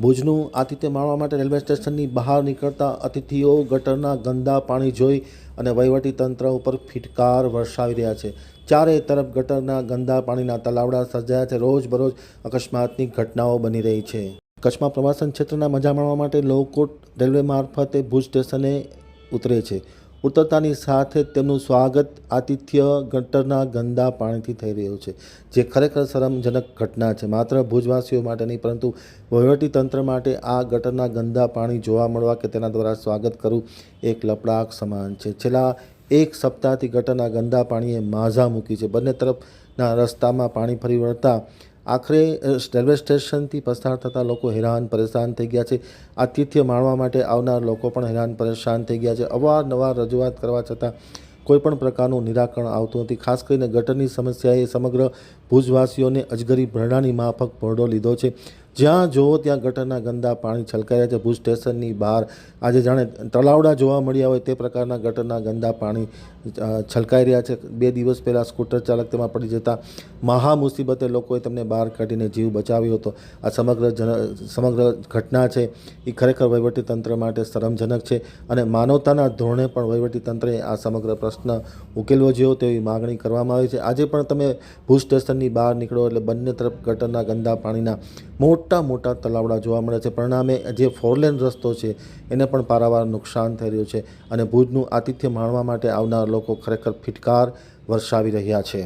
ભુજનું આતિથ્ય માણવા માટે રેલવે સ્ટેશનની બહાર નીકળતા અતિથિઓ ગટરના ગંદા પાણી જોઈ અને તંત્ર ઉપર ફિટકાર વરસાવી રહ્યા છે. ચારે તરફ ગટરના ગંદા પાણીના તલાવડા સર્જાયા છે. રોજબરોજ અકસ્માતની ઘટનાઓ બની રહી છે. કચ્છમાં પ્રવાસન ક્ષેત્રના મજા માણવા માટે લોકો રેલવે મારફતે ભુજ સ્ટેશને ઉતરે છે. ઉતરતાની સાથે તેમનું સ્વાગત આતિથ્ય ગટરના ગંદા પાણીથી થઈ રહ્યું છે, જે ખરેખર શરમજનક ઘટના છે. માત્ર ભુજવાસીઓ માટે નહીં, પરંતુ વહીવટી તંત્ર માટે આ ગટરના ગંદા પાણી જોવા મળવા કે તેના દ્વારા સ્વાગત કરવું એક લપડાક સમાન છે. છેલ્લા એક સપ્તાહથી ગટરના ગંદા પાણીએ માઝા મૂકી છે. બંને તરફના રસ્તામાં પાણી ફરી વળતા આખરે રેલવે સ્ટેશનથી પસાર થતા લોકો હેરાન, પરેશાન થઈ ગયા છે. આતિથ્ય માણવા માટે આવનાર લોકો પણ હેરાન, પરેશાન થઈ ગયા છે. અવારનવાર રજૂઆત કરવા છતાં કોઈપણ પ્રકારનું નિરાકરણ આવતું નથી. ખાસ કરીને ગટરની સમસ્યાએ સમગ્ર ભુજવાસીઓને અજગરી ભરડાની માફક ભરડો લીધો છે. જ્યાં જુઓ ત્યાં ગટરના ગંદા પાણી છલકાઈ રહ્યા છે. ભુજ સ્ટેશનની બહાર આજે જાણે તળાવડા જોવા મળ્યા હોય તે પ્રકારના ગટરના ગંદા પાણી છલકાઈ રહ્યા છે. બે દિવસ પહેલાં સ્કૂટર ચાલક તેમાં પડી જતા મહા મુસીબતે લોકોએ તેમને બહાર કાઢીને જીવ બચાવ્યો હતો. આ સમગ્ર જન, સમગ્ર ઘટના છે એ ખરેખર વહીવટી તંત્ર માટે શરમજનક છે અને માનવતાના ધોરણે પણ વહીવટી તંત્રએ આ સમગ્ર પ્રશ્ન ઉકેલવો જોઈએ તેવી માગણી કરવામાં આવી છે. આજે પણ તમે ભુજ સ્ટેશનની બહાર નીકળો એટલે બંને તરફ ગટરના ગંદા પાણીના મોટા મોટા તલાવડા જોવા મળે છે. પરિણામે જે ફોરલેન રસ્તો છે, એને પણ પારાવાર નુકસાન થઈ રહ્યું છે અને ભુજનું આતિથ્ય માણવા માટે આવનાર લોકો ખરેખર ફિટકાર વરસાવી રહ્યા છે.